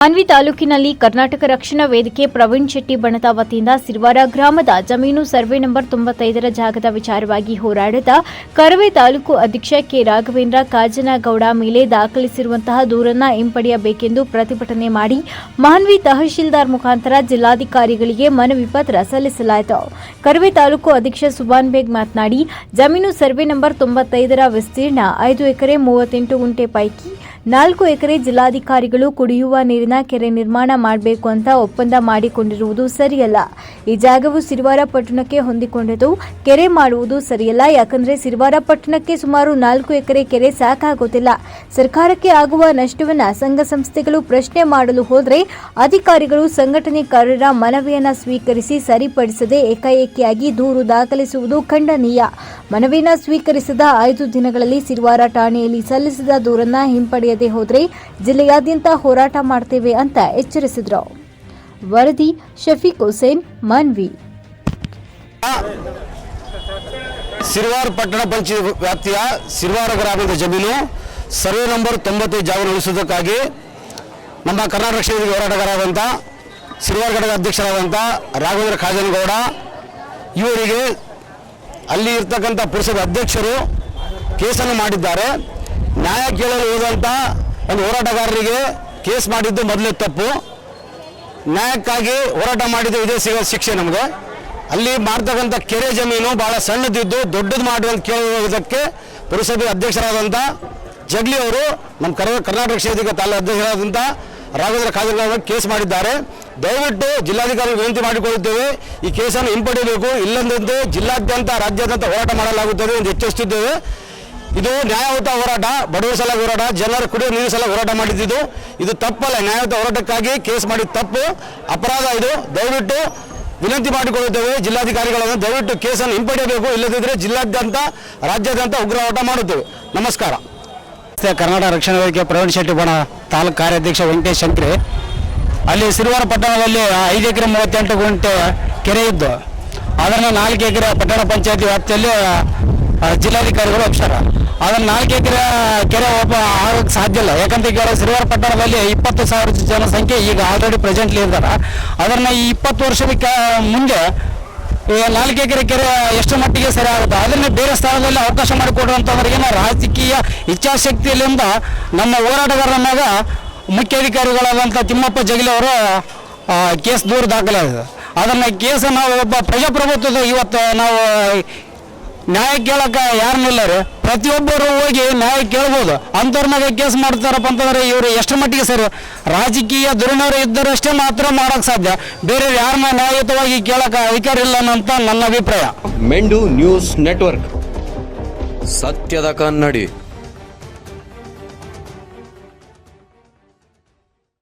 ಮಾನ್ವಿ ತಾಲೂಕಿನಲ್ಲಿ ಕರ್ನಾಟಕ ರಕ್ಷಣಾ ವೇದಿಕೆ ಪ್ರವೀಣ್ ಶೆಟ್ಟಿ ಬಣದ ವತಿಯಿಂದ ಸಿರ್ವಾರ ಗ್ರಾಮದ ಜಮೀನು ಸರ್ವೆ ನಂಬರ್ ತೊಂಬತ್ತೈದರ ಜಾಗದ ವಿಚಾರವಾಗಿ ಹೋರಾಡಿದ ಕರವೆ ತಾಲೂಕು ಅಧ್ಯಕ್ಷ ಕೆ ರಾಘವೇಂದ್ರ ಕಾಜನಗೌಡ ಮೇಲೆ ದಾಖಲಿಸಿರುವಂತಹ ದೂರನ್ನ ಹಿಂಪಡೆಯಬೇಕೆಂದು ಪ್ರತಿಭಟನೆ ಮಾಡಿ ಮಾನ್ವಿ ತಹಶೀಲ್ದಾರ್ ಮುಖಾಂತರ ಜಿಲ್ಲಾಧಿಕಾರಿಗಳಿಗೆ ಮನವಿ ಪತ್ರ ಸಲ್ಲಿಸಲಾಯಿತು. ಕರವೆ ತಾಲೂಕು ಅಧ್ಯಕ್ಷ ಸುಬಾನ್ ಬೇಗ್ ಮಾತನಾಡಿ, ಜಮೀನು ಸರ್ವೆ ನಂಬರ್ ತೊಂಬತ್ತೈದರ ವಿಸ್ತೀರ್ಣ ಐದು ಎಕರೆ ಮೂವತ್ತೆಂಟು ಗುಂಟೆ ಪೈಕಿ ನಾಲ್ಕು ಎಕರೆ ಜಿಲ್ಲಾಧಿಕಾರಿಗಳು ಕುಡಿಯುವ ನೀರಿನ ಕೆರೆ ನಿರ್ಮಾಣ ಮಾಡಬೇಕು ಅಂತ ಒಪ್ಪಂದ ಮಾಡಿಕೊಂಡಿರುವುದು ಸರಿಯಲ್ಲ. ಈ ಜಾಗವು ಸಿರಿವಾರ ಪಟ್ಟಣಕ್ಕೆ ಹೊಂದಿಕೊಂಡಿದ್ದು. ಕೆರೆ ಮಾಡುವುದು ಸರಿಯಲ್ಲ. ಯಾಕಂದ್ರೆ ಸಿರಿವಾರ ಪಟ್ಟಣಕ್ಕೆ ಸುಮಾರು ನಾಲ್ಕು ಎಕರೆ ಕೆರೆ ಸಾಕಾಗುತ್ತಿಲ್ಲ ಸರ್ಕಾರಕ್ಕೆ ಆಗುವ ನಷ್ಟವನ್ನ ಸಂಘ ಸಂಸ್ಥೆಗಳು ಪ್ರಶ್ನೆ ಮಾಡಲು ಹೋದರೆ ಅಧಿಕಾರಿಗಳು ಸಂಘಟನೆಕಾರರ ಮನವಿಯನ್ನ ಸ್ವೀಕರಿಸಿ ಸರಿಪಡಿಸದೆ ಏಕಾಏಕಿಯಾಗಿ ದೂರು ದಾಖಲಿಸುವುದು ಖಂಡನೀಯ. ಮನವಿನ ಸ್ವೀಕರಿಸಿದ ಐದು ದಿನಗಳಲ್ಲಿ ಸಿರಿವಾರ ಠಾಣೆಯಲ್ಲಿ ಸಲ್ಲಿಸಿದ ದೂರನ್ನ ಹಿಂಪಡೆಯದೆ ಹೋದರೆ ಜಿಲ್ಲೆಯಾದ್ಯಂತ ಹೋರಾಟ ಮಾಡ್ತೇವೆ ಅಂತ ಎಚ್ಚರಿಸಿದರು. ವರದಿ ಶಫೀಕ್ ಹುಸೇನ್, ಮನ್ವಿ. ಸಿರ್ವಾರ ಪಟ್ಟಣ ಪಂಚಾಯತ್ ವ್ಯಾಪ್ತಿಯ ಸಿರ್ವಾರ ಗ್ರಾಮದ ಜಮೀನು ಸರ್ವೆ ನಂಬರ್ ತೊಂಬತ್ತೈದು ಜಾಗ ಉಳಿಸುವುದಕ್ಕಾಗಿ ನಮ್ಮ ಕರ್ನಾಟಕ ಕ್ಷೇತ್ರದ ಹೋರಾಟಗಾರರಾದಂಥ ಸಿರ್ವಾರ ಘಟಕ ಅಧ್ಯಕ್ಷರಾದಂಥ ರಾಘವೇಂದ್ರ ಖಾಜನಗೌಡ, ಇವರಿಗೆ ಅಲ್ಲಿ ಇರ್ತಕ್ಕಂಥ ಪುರಸಭೆ ಅಧ್ಯಕ್ಷರು ಕೇಸನ್ನು ಮಾಡಿದ್ದಾರೆ. ನ್ಯಾಯ ಕೇಳಲು ಹೋದಂಥ ಒಂದು ಹೋರಾಟಗಾರರಿಗೆ ಕೇಸ್ ಮಾಡಿದ್ದು ಮೊದಲೇ ತಪ್ಪು. ನ್ಯಾಯಕ್ಕಾಗಿ ಹೋರಾಟ ಮಾಡಿದ್ದು ಇದೇ ಸಿಗೋ ಶಿಕ್ಷೆ ನಮಗೆ. ಅಲ್ಲಿ ಮಾಡ್ತಕ್ಕಂಥ ಕೆರೆ ಜಮೀನು ಬಹಳ ಸಣ್ಣದಿದ್ದು, ದೊಡ್ಡದು ಮಾಡುವಂತ ಕೇಳುವುದಕ್ಕೆ ಪುರಸಭೆ ಅಧ್ಯಕ್ಷರಾದಂಥ ಜಗ್ಲಿ ಅವರು ನಮ್ಮ ಕರ ಕರ್ನಾಟಕ ಕ್ಷೇತ್ರದ ತಾಲೂಕು ಅಧ್ಯಕ್ಷರಾದಂಥ ರಾಘವೇಂದ್ರ ಕಾಜರ್ಗಾವ್ ಕೇಸ್ ಮಾಡಿದ್ದಾರೆ. ದಯವಿಟ್ಟು ಜಿಲ್ಲಾಧಿಕಾರಿ ವಿನಂತಿ ಮಾಡಿಕೊಳ್ಳುತ್ತೇವೆ, ಈ ಕೇಸನ್ನು ಹಿಂಪಡೆಯಬೇಕು ಇಲ್ಲದಂತೆ ಜಿಲ್ಲಾದ್ಯಂತ, ರಾಜ್ಯಾದ್ಯಂತ ಹೋರಾಟ ಮಾಡಲಾಗುತ್ತದೆ ಎಂದು ಎಚ್ಚರಿಸುತ್ತಿದ್ದೇವೆ. ಇದು ನ್ಯಾಯಯುತ ಹೋರಾಟ, ಬಡವರ ಸಲ ಹೋರಾಟ, ಜನರ ಕುಡಿಯುವ ನೀರು ಸಲ ಹೋರಾಟ ಮಾಡಿದ್ದು. ಇದು ತಪ್ಪಲ್ಲ, ನ್ಯಾಯಯುತ ಹೋರಾಟಕ್ಕಾಗಿ ಕೇಸ್ ಮಾಡಿದ ತಪ್ಪು, ಅಪರಾಧ ಇದು. ದಯವಿಟ್ಟು ವಿನಂತಿ ಮಾಡಿಕೊಳ್ಳುತ್ತೇವೆ, ಜಿಲ್ಲಾಧಿಕಾರಿಗಳನ್ನು ದಯವಿಟ್ಟು ಕೇಸನ್ನು ಹಿಂಪಡೆಯಬೇಕು. ಇಲ್ಲದಿದ್ದರೆ ಜಿಲ್ಲಾದ್ಯಂತ, ರಾಜ್ಯಾದ್ಯಂತ ಉಗ್ರ ಹೋರಾಟ ಮಾಡುತ್ತೇವೆ. ನಮಸ್ಕಾರ. ಕರ್ನಾಟಕ ರಕ್ಷಣಾ ವೇದಿಕೆ ಪ್ರವೀಣ್ ಶೆಟ್ಟಿ ಬಣ ತಾಲೂಕು ಕಾರ್ಯಾಧ್ಯಕ್ಷ ವೆಂಕಟೇಶ್ ಶಂಕ್ರಿ. ಅಲ್ಲಿ ಸಿರುವಾರ ಪಟ್ಟಣದಲ್ಲಿ ಐದು ಎಕರೆ ಮೂವತ್ತೆಂಟು ಗುಂಟೆ ಕೆರೆ ಇದ್ದು, ಅದನ್ನು ನಾಲ್ಕು ಎಕರೆ ಪಟ್ಟಣ ಪಂಚಾಯತಿ ವ್ಯಾಪ್ತಿಯಲ್ಲಿ ಜಿಲ್ಲಾಧಿಕಾರಿಗಳು ಒಪ್ಸಾರ ಅದನ್ನು ನಾಲ್ಕು ಎಕರೆ ಕೆರೆ ಒಬ್ಬ ಆಗೋಕ್ಕೆ ಸಾಧ್ಯ ಇಲ್ಲ. ಯಾಕಂತ ಈಗ ಶ್ರೀವಾರ ಪಟ್ಟಣದಲ್ಲಿ ಇಪ್ಪತ್ತು ಸಾವಿರ ಜನಸಂಖ್ಯೆ ಈಗ ಆಲ್ರೆಡಿ ಪ್ರೆಸೆಂಟ್ಲಿ ಇದ್ದಾರೆ. ಅದನ್ನು ಈ ಇಪ್ಪತ್ತು ವರ್ಷದ ಮುಂದೆ ನಾಲ್ಕು ಎಕರೆ ಕೆರೆ ಎಷ್ಟು ಮಟ್ಟಿಗೆ ಸರಿ ಆಗುತ್ತೆ? ಅದನ್ನ ಬೇರೆ ಸ್ಥಳದಲ್ಲಿ ಅವಕಾಶ ಏನೋ ರಾಜಕೀಯ ಇಚ್ಛಾಶಕ್ತಿಯಲ್ಲಿಂದ ನಮ್ಮ ಹೋರಾಟಗಾರರ ಮ್ಯಾಗ ಮುಖ್ಯಾಧಿಕಾರಿಗಳಾದಂಥ ತಿಮ್ಮಪ್ಪ ಜಗಲಿ ಅವರು ಕೇಸ್ ದೂರು ದಾಖಲಾಗಿದೆ. ಅದನ್ನು ಕೇಸ ನಾವು ಒಬ್ಬ ಪ್ರಜಾಪ್ರಭುತ್ವದ ಇವತ್ತು ನಾವು ನ್ಯಾಯ ಕೇಳಕ ಯಾರನ್ನಿಲ್ಲ ರೀ ಪ್ರತಿಯೊಬ್ಬರು ಹೋಗಿ ನ್ಯಾಯ ಕೇಳ್ಬೋದು. ಅಂಥವ್ರ ಮ್ಯಾಗ ಕೇಸ್ ಮಾಡ್ತಾರಪ್ಪ ಅಂತಂದ್ರೆ ಇವರು ಎಷ್ಟು ಮಟ್ಟಿಗೆ ಸರ್. ರಾಜಕೀಯ ದುರ್ನವರು ಇದ್ದರಷ್ಟೇ ಮಾತ್ರ ಮಾಡೋಕ್ಕೆ ಸಾಧ್ಯ. ಬೇರೆ ಯಾರನ್ನ ನ್ಯಾಯಯುತವಾಗಿ ಕೇಳಕ್ಕೆ ಅಧಿಕಾರ ಇಲ್ಲ ಅಂತ ನನ್ನ ಅಭಿಪ್ರಾಯ. ಮೆಂಡು ನ್ಯೂಸ್ ನೆಟ್ವರ್ಕ್. ಸತ್ಯದ ಕನ್ನಡಿ.